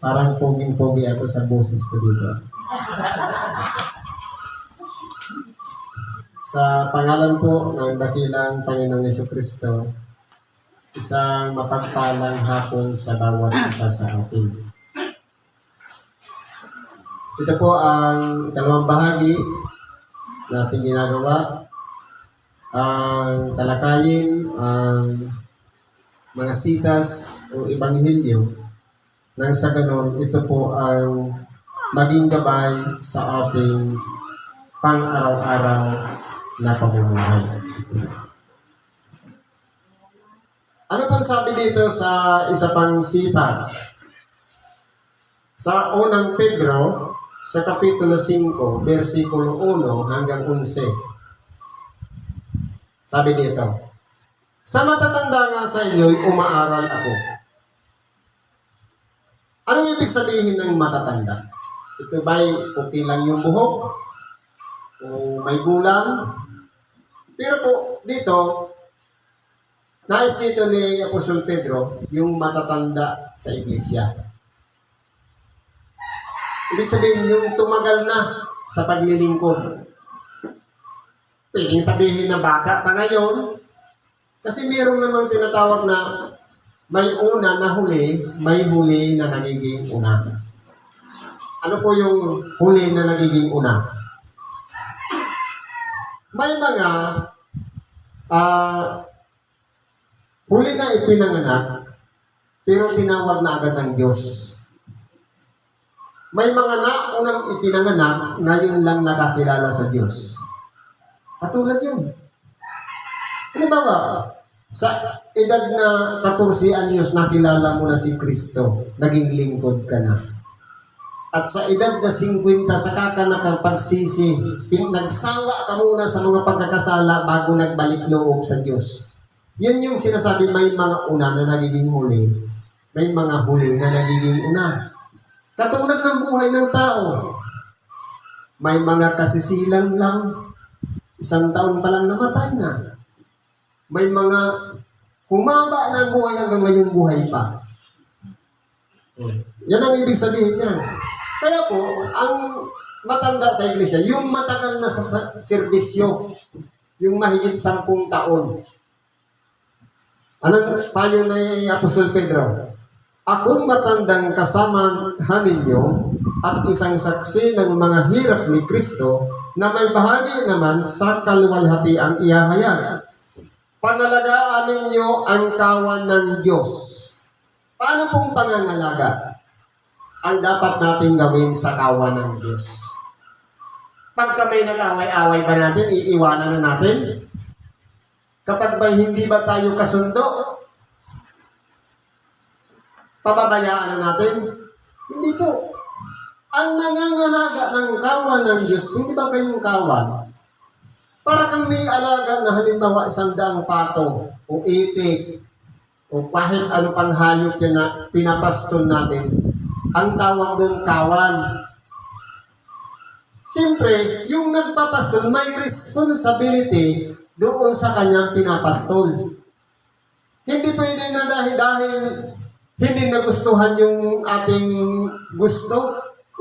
Parang poging-pogi ako sa boses ko dito. Sa pangalan po ng dakilang Panginoong Yeso Kristo, isang mapagpalang hapon sa bawat isa sa atin. Ito po ang ikalawang bahagi natin ginagawa. Ang talakayin ang mga sitas o ebanghelyo nang sa ganon, ito po ang maging gabay sa ating pang-araw-araw na pamumuhay. Ano pang sabi dito sa isa pang sitas? Sa unang Pedro, sa Kapitulo 5, versikulo 1 hanggang 11. Sabi dito, Sa matatanda nga sa inyo'y umaaral ako. Anong ibig sabihin ng matatanda? Ito ba'y puti lang yung buhok? O may gulang? Pero po, dito, nais dito ni Apostol Pedro, yung matatanda sa iglesia. Ibig sabihin, yung tumagal na sa paglilingkod. Pwedeng sabihin na bata pa ngayon, kasi meron namang tinatawag na may una na huli, may huli na nagiging una. Ano po yung huli na nagiging una? May mga ah huli na ipinanganak, pero tinawag na agad ng Diyos. May mga naunang ipinanganak, ngayon lang nakakilala sa Diyos. Katulad yun. Halimbawa, sa edad na 14 anyos nakilala mo na si Kristo, naging lingkod ka na. At sa edad na 50, saka ka nakapagsisi, nagsawa ka muna sa mga pagkakasala bago nagbalik loob sa Diyos. Yan yung sinasabi, may mga una na nagiging huli, may mga huli na nagiging una. Katulad ng buhay ng tao, may mga kasisilang lang, isang taon pa lang namatay na. May mga humaba na ang buhay hanggang ngayon buhay pa. Oh, Yan ang ibig sabihin niyan. Kaya po, ang matanda sa iglesia, yung matagal na sa serbisyo, yung mahigit sampung taon. Anong payo ni Apostol Pedro? Akong matandang kasamahan ninyo at isang saksi ng mga hirap ni Kristo na may bahagi naman sa kaluwalhatiang iyahayag. Panalagaan ninyo ang kawan ng Diyos. Paano pong pangangalaga ang dapat nating gawin sa kawan ng Diyos? Pagka may nag-away-away ba natin, iiwanan na natin? Kapag ba hindi ba tayo kasundo, pababayaan na natin? Hindi po. Ang nangangalaga ng kawan ng Diyos, hindi ba kayong kawan? Para kang may alaga na halimbawa isang daang pato o itik o kahit ano pang hayop na pinapastol natin, ang tawag doon kawan. Siyempre, yung nagpapastol may responsibility doon sa kanyang pinapastol. Hindi pwede na dahil, dahil hindi nagustuhan yung ating gusto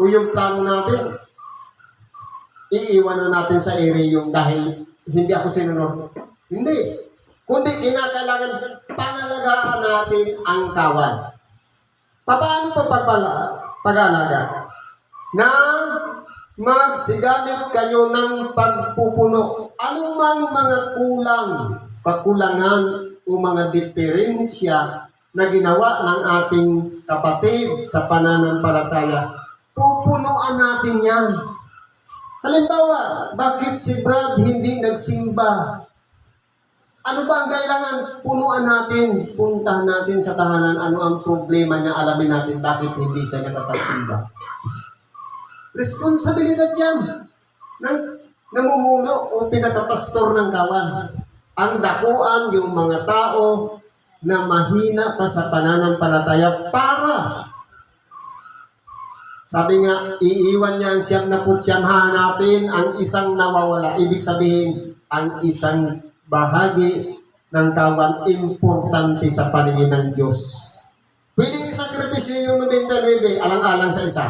o yung plano natin, iiwan na natin sa ere yung dahil hindi ako sinunod. Hindi. Kundi kinakailangan pangalagaan natin ang kawan. Paano pa pagpala, pag-alaga? Na magsigamit kayo ng pagpupuno. Anumang mga kulang, kakulangan o mga diferensya na ginawa ng ating kapatid sa pananampalataya, pupunuan natin yan. Halimbawa, bakit si Brad hindi nagsimba? Ano ba ang kailangan? Punuan natin, puntahan natin sa tahanan, ano ang problema niya, alamin natin bakit hindi siya nakapagsimba. Responsibilidad yan ng namumuno o pinakapastor ng kawan. Ang dakuan yung mga tao na mahina pa sa pananampalataya para sabi nga, iiwan niya ang siyam na putyang hahanapin, ang isang nawawala. Ibig sabihin, ang isang bahagi ng kawan importante sa paningin ng Diyos. Pwedeng isakripisyo Efesyo 99, alang-alang sa isa.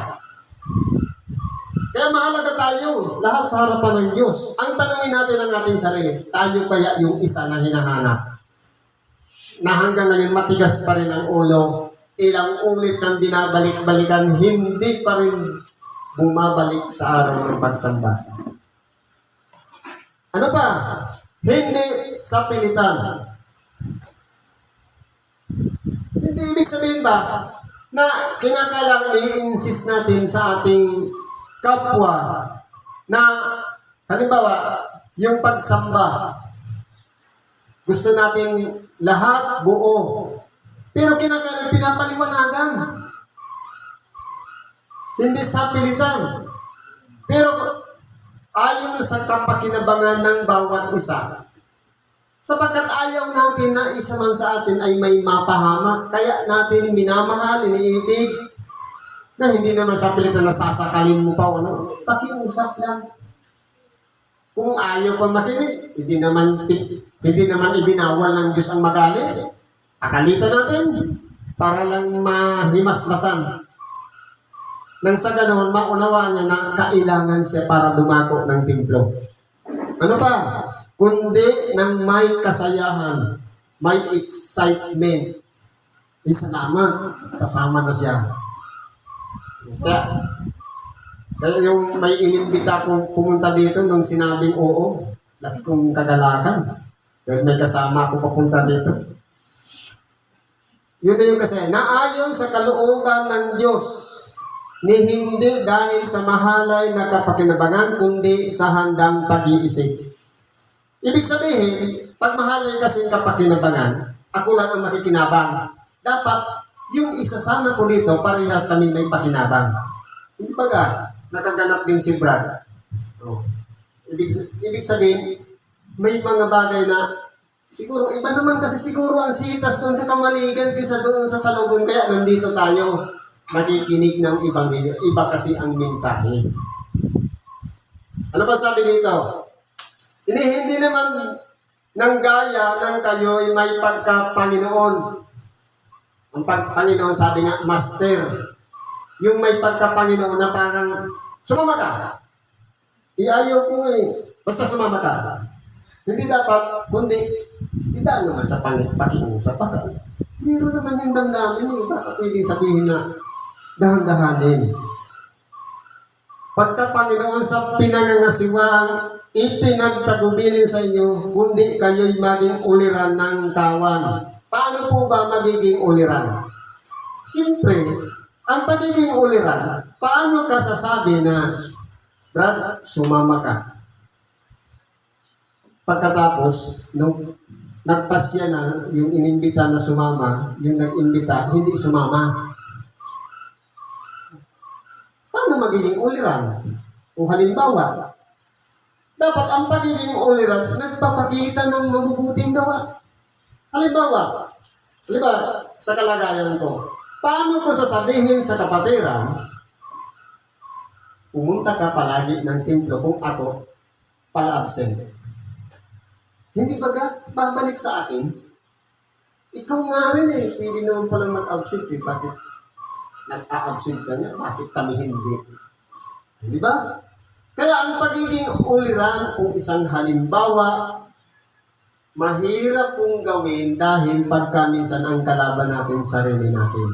Kaya mahalaga tayo, lahat sa harapan ng Diyos. Ang tanongin natin ang ating sarili, tayo kaya yung isa na hinahanap? Na hanggang ngayon matigas pa rin ang ulo, ilang ulit nang binabalik-balikan, hindi pa rin bumabalik sa araw ng pagsamba. Ano pa? Hindi sa pilitan. Hindi ibig sabihin ba na kinakalang i-insist natin sa ating kapwa na halimbawa yung pagsamba gusto natin lahat buo pero kinakalang pinapaliwanagan hindi sa pilitan pero ayon sa kapakinabangan ng bawat isa Sapagkat ayaw natin na isa man sa atin ay may mapahamak. Kaya natin minamahal, iniibig, na hindi naman sa pilitan na sasakalin mo pa o ano. Pakiusap lang. Kung ayaw pa makinig, hindi naman hindi naman ibinawal ng Diyos ang magalit. Akalitan natin para lang mahimasmasan. Nang sa ganoon, maunawa niya na kailangan siya para dumako ng templo. Ano pa? kundi ng may kasayahan, may excitement. Isa lamang, sasama na siya. Kaya, kaya yung may inimbita kong pumunta dito nung sinabing oo, laki kong kagalakan. Dahil may kasama ako papunta dito. Yun na yung kasi, naayon sa kalooban ng Diyos, ni hindi dahil sa mahalay na kapakinabangan, kundi sa handang pag-iisip. Ibig sabihin, pag mahalay kasing kapakinabangan, ako lang ang makikinabang. Dapat, yung isasama ko dito, parehas kami may pakinabang. Hindi ba ga, nakaganap din si Brad. Oh. Ibig, ibig sabihin, may mga bagay na, siguro, iba naman kasi siguro ang sitas doon sa kamaligan kaysa doon sa salubong, kaya nandito tayo, nakikinig ng ibang iba kasi ang mensahe. Ano ba sabi dito? Hindi, hindi naman ng gaya ng kayo'y may pagka-Panginoon. Ang pag-Panginoon, sabi nga, Master. Yung may pagka-Panginoon na parang, sumama ka. Iayaw ko nga eh. Basta sumama ka. Hindi dapat, kundi, tidak naman sa Panginoon sa pagka. Meron naman yung damdamin eh. Baka pwedeng sabihin na dahan-dahanin. Pagka Panginoon sa pinangangasiwang ipinagtagubilin sa inyo, kundi kayo'y maging uliran ng tawan. Paano po ba magiging uliran? Siyempre, ang pagiging uliran, paano ka sasabi na, Brad, sumama ka? Pagkatapos, nung nagpasya na yung inimbita na sumama, yung nag-imbita, hindi sumama. Paano magiging uliran? O halimbawa, dapat ang pagiging uliran, nagpapakita ng mabubuting gawa. Halimbawa, halimbawa, sa kalagayan ko, paano ko sasabihin sa kapatiran, pumunta ka palagi ng templo kung ako pala absent. Hindi ba ga, babalik sa akin? Ikaw nga rin eh, pwede naman pala mag-absent eh. Bakit nag-a-absent ka niya? Bakit kami hindi? Di ba? Kaya ang pagiging uliran kung isang halimbawa, mahirap pong gawin dahil pagka minsan ang kalaban natin sarili natin.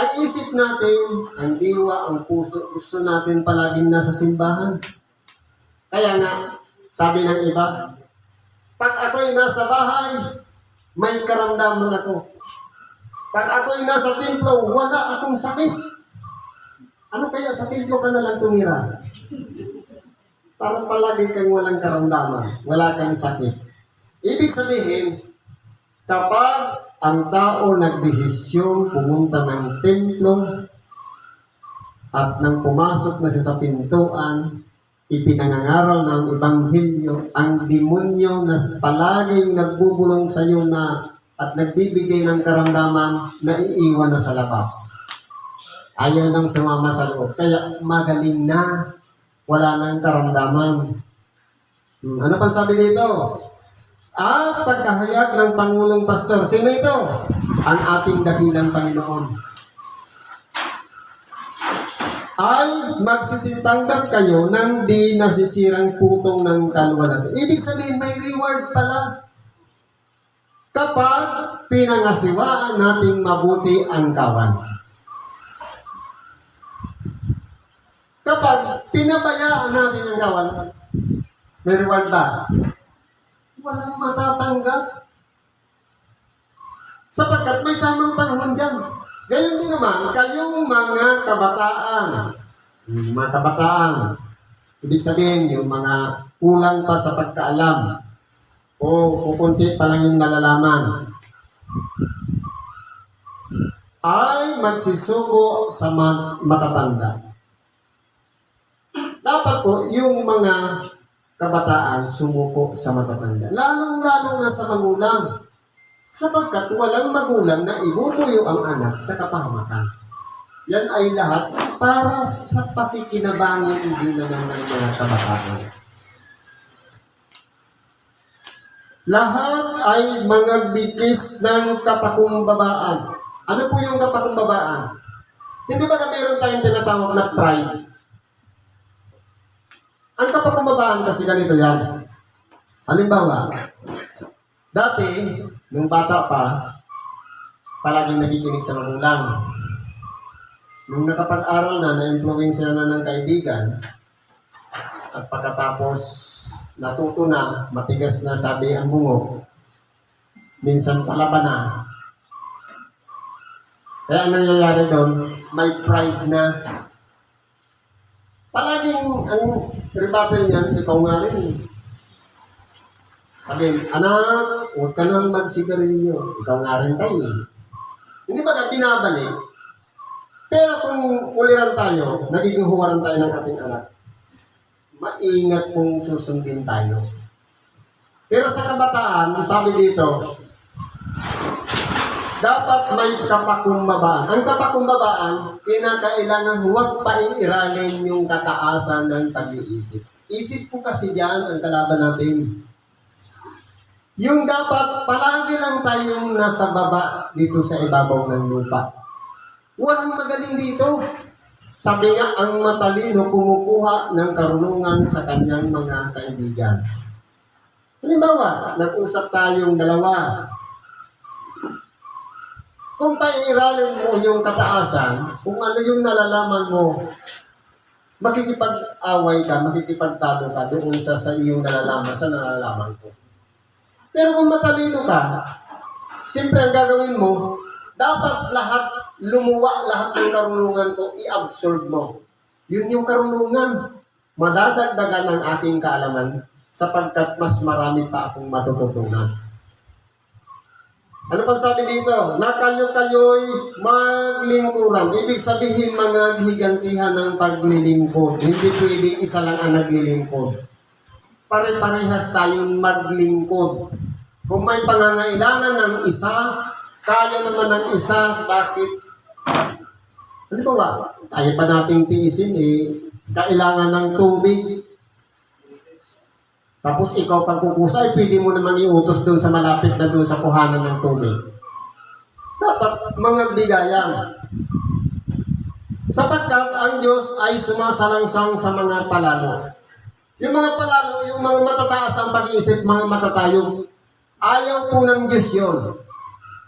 Ang isip natin, ang diwa, ang puso, gusto natin palaging nasa simbahan. Kaya nga, sabi ng iba, ako'y nasa bahay, may karamdaman ako. Pag ako'y nasa templo, wala akong sakit. Ano kaya sa templo ka na lang tumira? Parang palagi kang walang karamdaman, wala kang sakit. Ibig sabihin, kapag ang tao nagdesisyon pumunta ng templo at nang pumasok na siya sa pintuan, ipinangangaral ng Ebanghelyo, ang demonyo na palaging nagbubulong sa iyo na at nagbibigay ng karamdaman na iiwan na sa labas. Ayaw nang sumama sa loob. Kaya magaling na wala nang karamdaman. Hmm, ano pa sabi dito? At pagkahayag ng Pangulong Pastor, sino ito? Ang ating dakilang Panginoon. Ay magsisitanggap kayo ng di nasisirang putong ng kalwalhatian. Ibig sabihin, may reward pala. Kapag pinangasiwaan nating mabuti ang kawan. Kapag pinabayaan natin ang kawan, may reward ba? Walang matatanggap. Sapagkat may tamang panahon dyan. Gayon din naman, kayong mga kabataan, yung mga kabataan, ibig sabihin, yung mga kulang pa sa pagkaalam, o kukunti pa lang yung nalalaman, ay magsisuko sa ma- matatanda. Dapat po, yung mga kabataan sumuko sa matatanda. Lalong-lalong na sa magulang. Sapagkat walang magulang na ibubuyo ang anak sa kapahamakan. Yan ay lahat para sa pakikinabangin din naman ng mga kabataan. Lahat ay mga bigkis ng kapakumbabaan. Ano po yung kapakumbabaan? Hindi ba na meron tayong tinatawag na pride? Ang kapakumbabaan kasi ganito yan. Halimbawa, dati, nung bata pa, palaging nakikinig sa magulang. Nung nakapag-aral na, na-influensya na ng kaibigan, at pagkatapos natuto na, matigas na sabi ang bungo, minsan palaban na. Kaya ang nangyayari doon, may pride na palaging ang rebuttal niyan, ikaw nga rin. Sabihin, anak, huwag ka nang magsigarilyo. Ikaw nga rin tayo. Hindi ba ka binabalik? Pero kung uliran tayo, nagiging huwaran tayo ng ating anak, maingat kung susundin tayo. Pero sa kabataan, sabi dito, dapat may kapakumbabaan. Ang kapakumbabaan, kinakailangan huwag paiiralin yung kataasan ng pag-iisip. Isip ko kasi dyan ang kalaban natin. Yung dapat palagi lang tayong natababa dito sa ibabaw ng lupa. Walang magaling dito. Sabi nga, ang matalino kumukuha ng karunungan sa kanyang mga kaibigan. Halimbawa, nag-usap tayong dalawa. Kung pairalin mo yung kataasan, kung ano yung nalalaman mo, makikipag-away ka, makikipagtalo ka doon sa, sa iyong nalalaman, sa nalalaman ko. Pero kung matalino ka, siyempre ang gagawin mo, dapat lahat, lumuwa lahat ng karunungan ko, i-absorb mo. Yun yung karunungan. Madadagdagan ang aking kaalaman sapagkat mas marami pa akong matututunan. Ano pang sabi dito? Na kayo-kayo'y maglingkuran. Ibig sabihin mga higantihan ng paglilingkod. Hindi pwedeng isa lang ang naglilingkod. Pare-parehas tayong maglingkod. Kung may pangangailangan ng isa, kaya naman ng isa, bakit? Halimbawa, kaya ba nating tiisin eh, kailangan ng tubig, tapos ikaw pag kukusa, ay pwede mo naman iutos doon sa malapit na doon sa kuhanan ng tubig. Dapat mga bigayan. Sapagkat ang Diyos ay sumasalangsang sa mga palalo. Yung mga palalo, yung mga matataas ang pag-iisip, mga matatayog, ayaw po ng Diyos yun.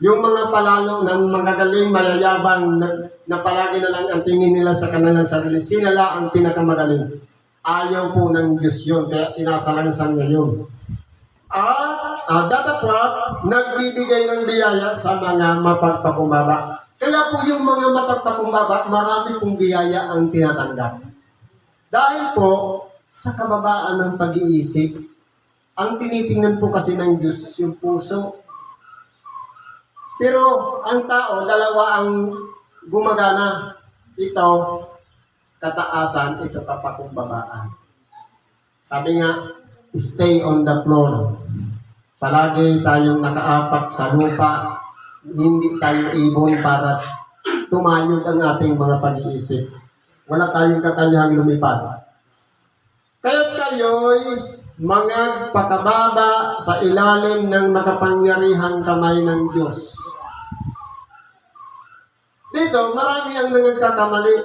Yung mga palalo ng magagaling, mayayabang, na, na palagi na lang ang tingin nila sa kanilang sarili, sinala ang pinakamagaling. Ayaw po ng Diyos yun, kaya sinasalangsang niya yun. At uh, datapwat, nagbibigay ng biyaya sa mga mapagpakumbaba. Kaya po yung mga mapagpakumbaba, marami pong biyaya ang tinatanggap. Dahil po, sa kababaan ng pag-iisip, ang tinitingnan po kasi ng Diyos yung puso. Pero ang tao, dalawa ang gumagana. Ito, kataasan, ito kapakumbabaan. Sabi nga, stay on the floor. Palagi tayong nakaapak sa lupa, hindi tayo ibon para tumayog ang ating mga pag-iisip. Wala tayong kakayahang lumipad. Kaya't kayo'y mga pakababa sa ilalim ng makapangyarihang kamay ng Diyos. Dito, marami ang nagkakamali.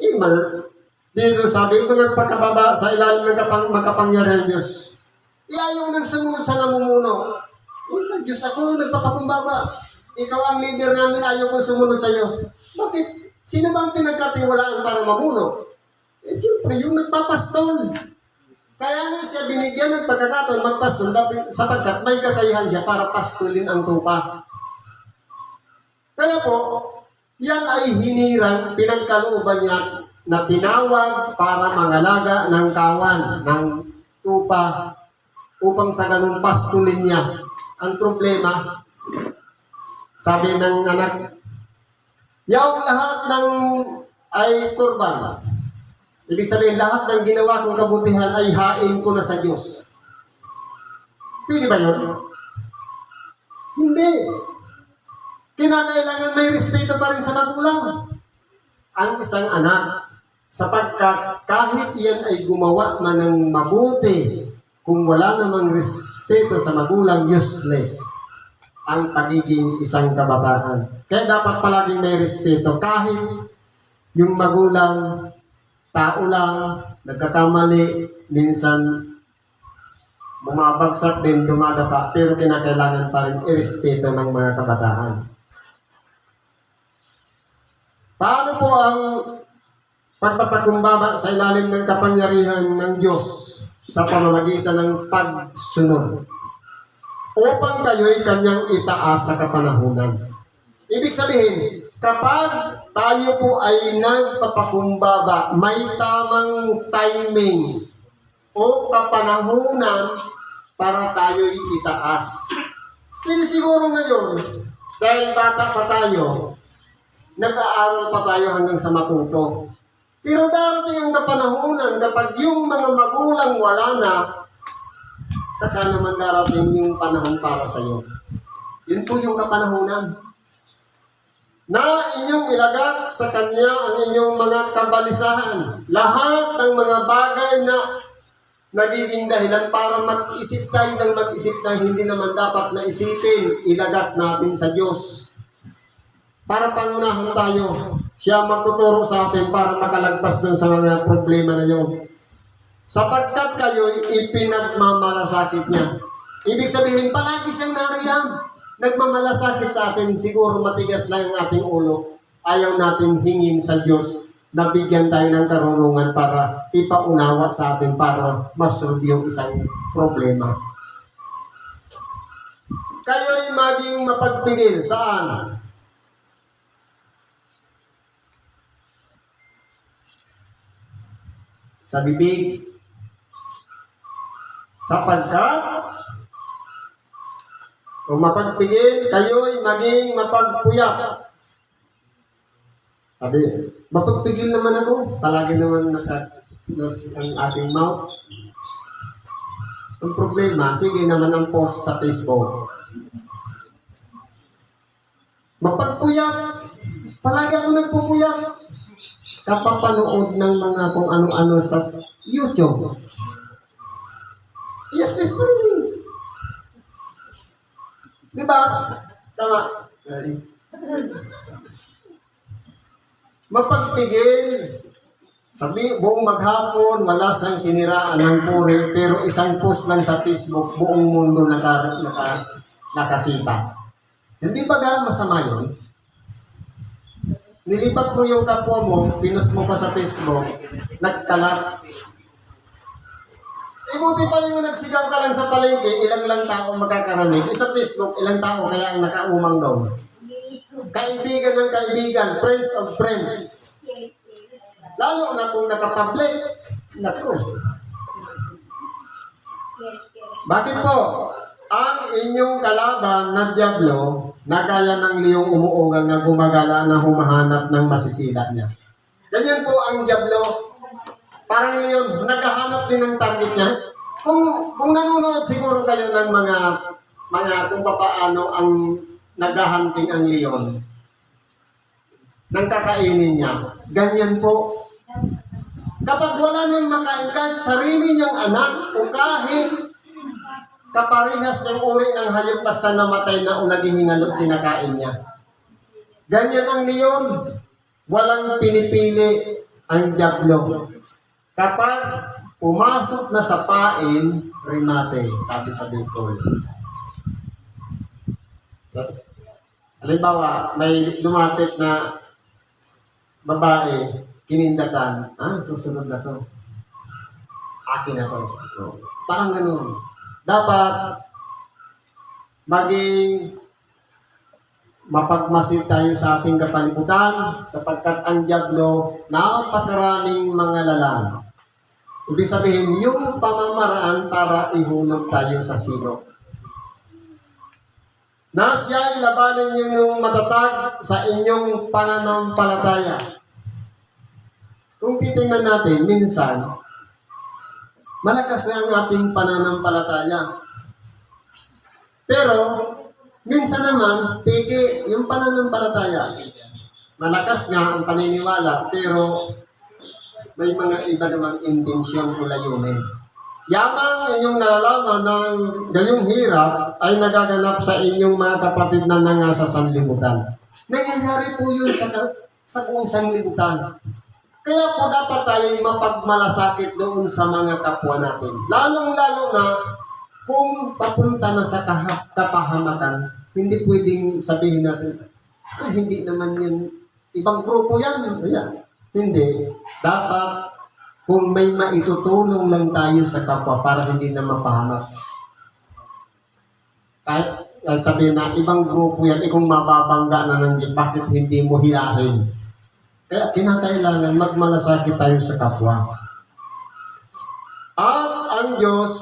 Redeemer, dito sabi, mga pagkababa sa ilalim ng kapang, makapangyarihan Diyos. Iayaw nang sumunod sa namumuno. Sa Diyos ako, nagpapakumbaba. Ikaw ang leader namin, ayaw kong sumunod sa iyo. Bakit? Sino ba ang pinagkatiwalaan para mamuno? Eh, siyempre, yung nagpapastol. Kaya nga siya binigyan ng pagkakataon magpastol sapagkat may kakayahan siya para pastulin ang tupa. Kaya po, yan ay hinirang pinagkalooban niya na tinawag para mangalaga ng kawan, ng tupa, upang sa ganun pastulin niya. Ang problema, sabi ng anak, yaw lahat ng ay kurban. Ibig sabihin, lahat ng ginawa kong kabutihan ay hain ko na sa Diyos. Pwede ba yun? Hindi. Kinakailangan may respeto pa rin sa magulang. Ang isang anak, sapagkat kahit iyan ay gumawa man ng mabuti, kung wala namang respeto sa magulang, useless ang pagiging isang kabataan. Kaya dapat palaging may respeto kahit yung magulang tao lang, nagkakamali, minsan bumabagsak din, dumadapa, pero kinakailangan pa rin irespeto ng mga kabataan. Paano po ang pagpapakumbaba sa ilalim ng kapangyarihan ng Diyos sa pamamagitan ng pagsunod? Upang kayo'y kanyang itaas sa kapanahunan. Ibig sabihin, kapag tayo po ay nagpapakumbaba, may tamang timing o kapanahunan para tayo'y itaas. Hindi siguro ngayon, dahil bata pa tayo, nag-aaral pa tayo hanggang sa matuto. Pero darating ang kapanahunan kapag yung mga magulang wala na, saka naman darating yung panahon para sa iyo. Yun po yung kapanahunan na inyong ilagak sa Kanya ang inyong mga kabalisahan. Lahat ng mga bagay na nagiging dahilan para mag-isip tayo ng mag-isip na hindi naman dapat na isipin, ilagat natin sa Diyos. Para pangunahan tayo, siya magtuturo sa atin para makalagpas dun sa mga problema na yun. Sapagkat kayo'y ipinagmamalasakit niya. Ibig sabihin, palagi siyang nariyan nagmamalasakit sa atin, siguro matigas lang ang ating ulo. Ayaw natin hingin sa Diyos na bigyan tayo ng karunungan para ipaunawa sa atin para masolve yung isang problema. Kayo'y maging mapagpigil saan? Sa bibig. Sapagkat kung mapagpigil, kayo'y maging mapagpuyat. Sabi, mapagpigil naman ako. Palagi naman nakakilos ang ating mouth. Ang problema, sige naman ang post sa Facebook. Mapagpuyat. Palagi ako nagpupuyat. Kapapanood ng mga kung ano-ano sa YouTube. Yes, yes eh. Di ba? Tama. Galing. Mapagpigil. Sabi, buong maghapon, wala sang siniraan ng puri, pero isang post lang sa Facebook, buong mundo naka, naka, nakakita. Hindi ba ga masama yun? Nilipat mo yung kapwa mo, pinost mo pa sa Facebook, nagkalat, Eh, buti pa rin mo nagsigaw ka lang sa palengke, ilang lang tao makakaranig. Eh, sa Facebook, ilang tao kaya ang nakaumang doon. Kaibigan ng kaibigan, friends of friends. Lalo na kung nakapublic. Naku. Bakit po? Ang inyong kalaban na Diablo, na gaya ng liyong umuugal na gumagala na humahanap ng masisila niya. Ganyan po ang Diablo, parang leon, naghahanap din ng target niya. Kung kung nanonood siguro kayo ng mga mga kung paano ang naghahunting ang leon nang kakainin niya. Ganyan po. Kapag wala nang makain kahit sarili niyang anak o kahit kaparehas ng uri ng hayop basta namatay na o naghihingalog kinakain niya. Ganyan ang leon. Walang pinipili ang diablo. Kapag pumasok na sa pain, remate, sabi sa Bicol. Sa, halimbawa, may lumapit na babae, kinindatan, ah, susunod na to. Akin na to. No. Parang ganun. Dapat maging mapagmasid tayo sa ating kapalibutan sapagkat ang Diablo napakaraming mga lalang. Ibig sabihin, yung pamamaraan para ihulog tayo sa silo. Na siya labanan niyo yung matatag sa inyong pananampalataya. Kung titingnan natin, minsan, malakas na ang ating pananampalataya. Pero, minsan naman, peke yung pananampalataya. Malakas nga ang paniniwala, pero may mga iba namang intensyon o layunin. Yamang inyong nalalaman ng gayong hirap ay nagaganap sa inyong mga kapatid na nangasa sanlibutan. Nangyayari po yun sa, sa buong sanlibutan. Kaya po dapat tayo mapagmalasakit doon sa mga kapwa natin. Lalong-lalo na kung papunta na sa kapahamakan, hindi pwedeng sabihin natin, ah, hindi naman yan, ibang grupo yan. Ayan. Hindi. Dapat, kung may maitutulong lang tayo sa kapwa para hindi na mapahamak. Kahit eh, sabihin na, ibang grupo yan, eh kung mababangga na ng bakit hindi mo hilahin? Kaya kinakailangan magmalasakit tayo sa kapwa. At ang Diyos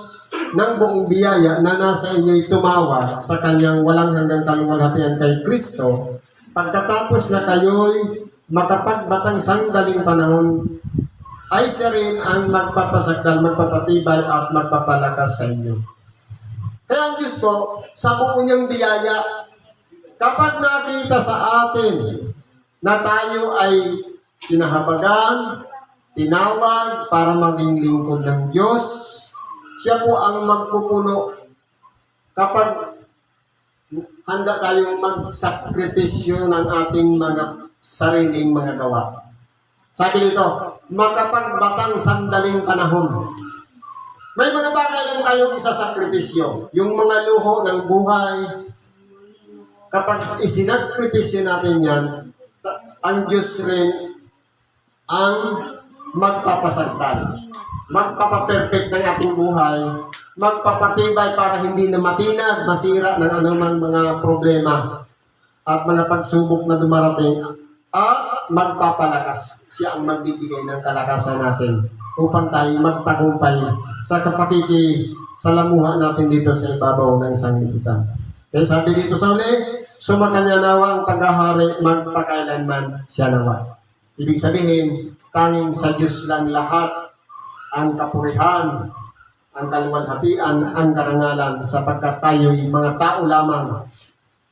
ng buong biyaya na nasa inyo'y tumawag sa kanyang walang hanggang kaluwalhatian kay Kristo, pagkatapos na kayo'y makapagbatang sandaling panahon, ay siya rin ang magpapasakal, magpapatibay at magpapalakas sa inyo. Kaya ang Diyos po, sa buong niyang biyaya, kapag nakita sa atin na tayo ay kinahabagan, tinawag para maging lingkod ng Diyos, siya po ang magpupuno kapag handa tayong magsakripisyo ng ating mga sariling mga gawa. Sabi nito, makapagbatang sandaling panahon. May mga bagay lang tayong isasakripisyo. Yung mga luho ng buhay, kapag isinakripisyo natin yan, ang Diyos rin ang magpapasagdan. Magpapaperfect ng ating buhay, magpapatibay para hindi na matinag, masira ng anumang mga problema at mga pagsubok na dumarating at magpapalakas. Siya ang magbibigay ng kalakasan natin upang tayo magtagumpay sa kapatiti sa lamuha natin dito sa ibabaw ng sanglibutan. Kaya sabi dito sa uli, sumakanya nawa ang paghahari magpakailanman siya nawa. Ibig sabihin, tanging sa Diyos lang lahat ang kapurihan, ang kaluwalhatian, ang karangalan sapagkat tayo'y mga tao lamang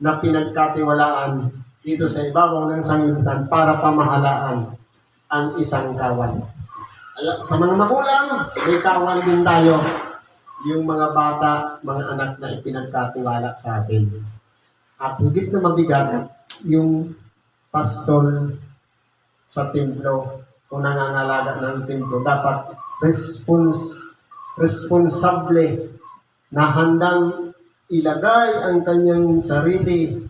na pinagkatiwalaan dito sa ibabaw ng sanglibutan para pamahalaan ang isang kawan. Sa mga magulang, may kawan din tayo. Yung mga bata, mga anak na ipinagkatiwala sa atin. At higit na mabigat, yung pastor sa templo o nangangalaga ng templo dapat respons responsable na handang ilagay ang kanyang sarili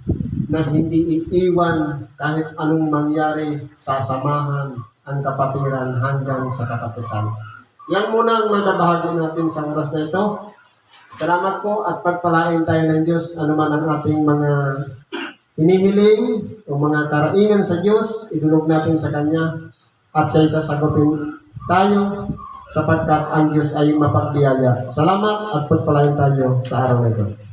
na hindi iiwan kahit anong mangyari sasamahan ang kapatiran hanggang sa katapusan. Yan muna ang mababahagi natin sa oras na ito. Salamat po at pagpalain tayo ng Diyos anuman ang ating mga hinihiling o mga karaingan sa Diyos, idulog natin sa Kanya at siya sasagutin tayo sapagkat ang Diyos ay mapagbiyaya. Salamat at pagpalain tayo sa araw na ito.